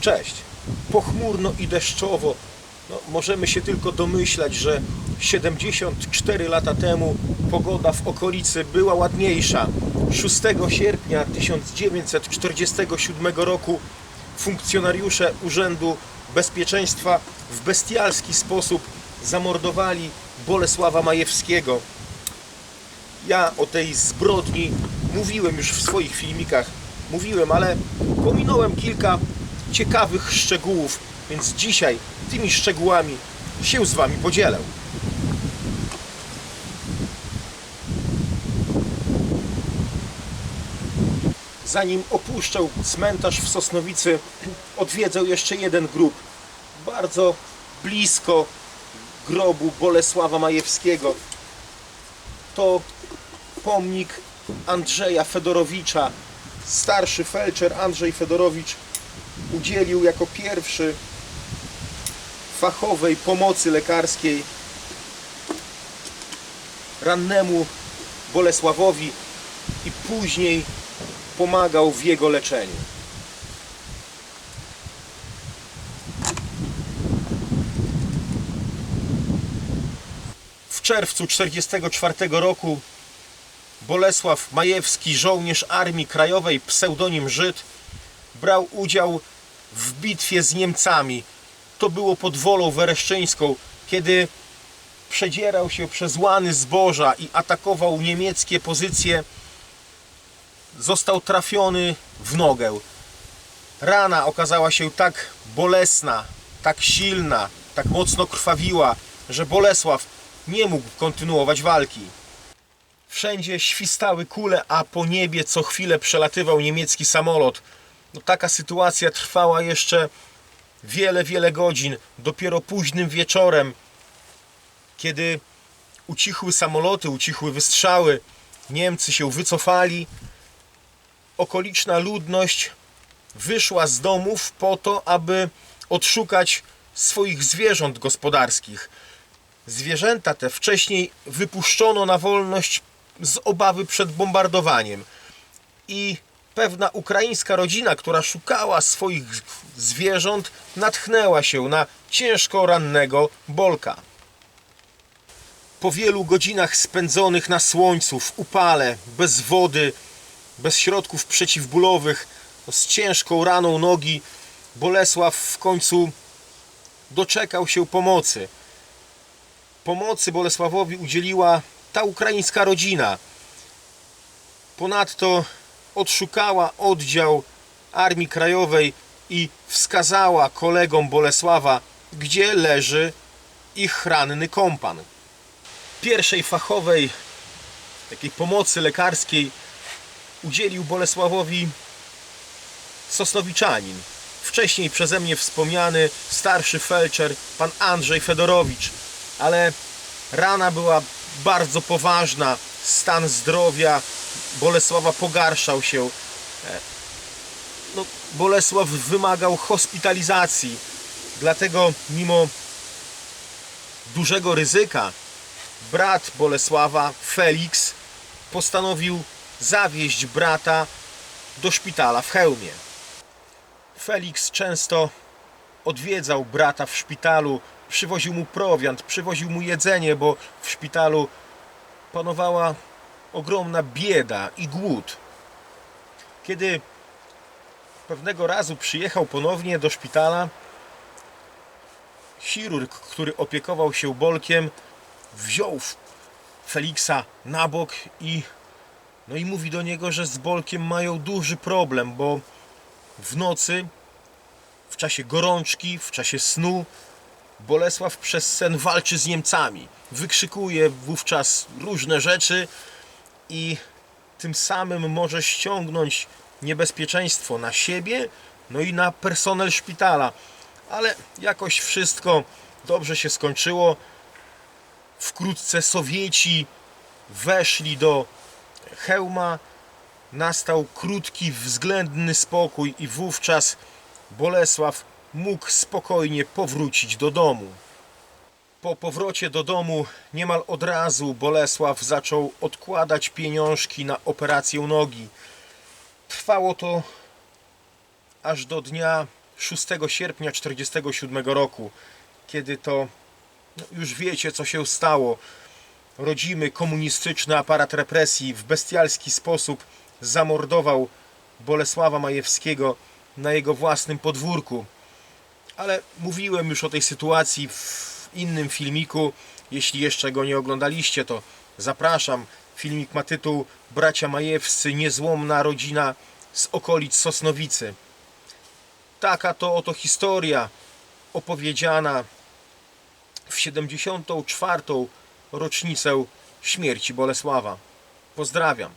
Cześć. Pochmurno i deszczowo. No, możemy się tylko domyślać, że 74 lata temu pogoda w okolicy była ładniejsza. 6 sierpnia 1947 roku funkcjonariusze Urzędu Bezpieczeństwa w bestialski sposób zamordowali Bolesława Majewskiego. Ja o tej zbrodni mówiłem już w swoich filmikach, mówiłem, ale pominąłem kilka ciekawych szczegółów, więc dzisiaj tymi szczegółami się z Wami podzielę. Zanim opuszczał cmentarz w Sosnowicy, odwiedzał jeszcze jeden grób, bardzo blisko grobu Bolesława Majewskiego. To pomnik Andrzeja Fedorowicza. Starszy felczer Andrzej Fedorowicz udzielił jako pierwszy fachowej pomocy lekarskiej rannemu Bolesławowi i później pomagał w jego leczeniu. W czerwcu 1944 roku Bolesław Majewski, żołnierz Armii Krajowej, pseudonim Żyd, brał udział w bitwie z Niemcami. To było pod Wolą Wereszczyńską, kiedy przedzierał się przez łany zboża i atakował niemieckie pozycje. Został trafiony w nogę. Rana okazała się tak bolesna, tak silna, tak mocno krwawiła, że Bolesław nie mógł kontynuować walki. Wszędzie świstały kule, a po niebie co chwilę przelatywał niemiecki samolot. No, taka sytuacja trwała jeszcze wiele, wiele godzin. Dopiero późnym wieczorem, kiedy ucichły samoloty, ucichły wystrzały, Niemcy się wycofali, okoliczna ludność wyszła z domów po to, aby odszukać swoich zwierząt gospodarskich. Zwierzęta te wcześniej wypuszczono na wolność z obawy przed bombardowaniem. I pewna ukraińska rodzina, która szukała swoich zwierząt, natchnęła się na ciężko rannego Bolka. Po wielu godzinach spędzonych na słońcu, w upale, bez wody, bez środków przeciwbólowych, z ciężką raną nogi, Bolesław w końcu doczekał się pomocy. Pomocy Bolesławowi udzieliła ta ukraińska rodzina. Ponadto odszukała oddział Armii Krajowej i wskazała kolegom Bolesława, gdzie leży ich ranny kompan. Pierwszej fachowej takiej pomocy lekarskiej udzielił Bolesławowi Sosnowiczanin. Wcześniej przeze mnie wspomniany starszy felczer, pan Andrzej Fedorowicz, ale rana była bardzo poważna, stan zdrowia Bolesława pogarszał się. E, No, Bolesław wymagał hospitalizacji, dlatego mimo dużego ryzyka brat Bolesława, Felix, postanowił zawieźć brata do szpitala w Chełmie. Felix często odwiedzał brata w szpitalu, przywoził mu prowiant, przywoził mu jedzenie, bo w szpitalu panowała ogromna bieda i głód. Kiedy pewnego razu przyjechał ponownie do szpitala, chirurg, który opiekował się Bolkiem, wziął Feliksa na bok i no i mówi do niego, że z Bolkiem mają duży problem, bo w nocy, w czasie gorączki, w czasie snu, Bolesław przez sen walczy z Niemcami. Wykrzykuje wówczas różne rzeczy i tym samym może ściągnąć niebezpieczeństwo na siebie, no i na personel szpitala. Ale jakoś wszystko dobrze się skończyło. Wkrótce Sowieci weszli do hełma, nastał krótki, względny spokój i wówczas Bolesław mógł spokojnie powrócić do domu. Po powrocie do domu niemal od razu Bolesław zaczął odkładać pieniążki na operację nogi. Trwało to aż do dnia 6 sierpnia 1947 roku, kiedy to no już wiecie, co się stało. Rodzimy komunistyczny aparat represji w bestialski sposób zamordował Bolesława Majewskiego na jego własnym podwórku. Ale mówiłem już o tej sytuacji w innym filmiku. Jeśli jeszcze go nie oglądaliście, to zapraszam. Filmik ma tytuł Bracia Majewscy, niezłomna rodzina z okolic Sosnowicy. Taka to oto historia opowiedziana w 74. rocznicę śmierci Bolesława. Pozdrawiam.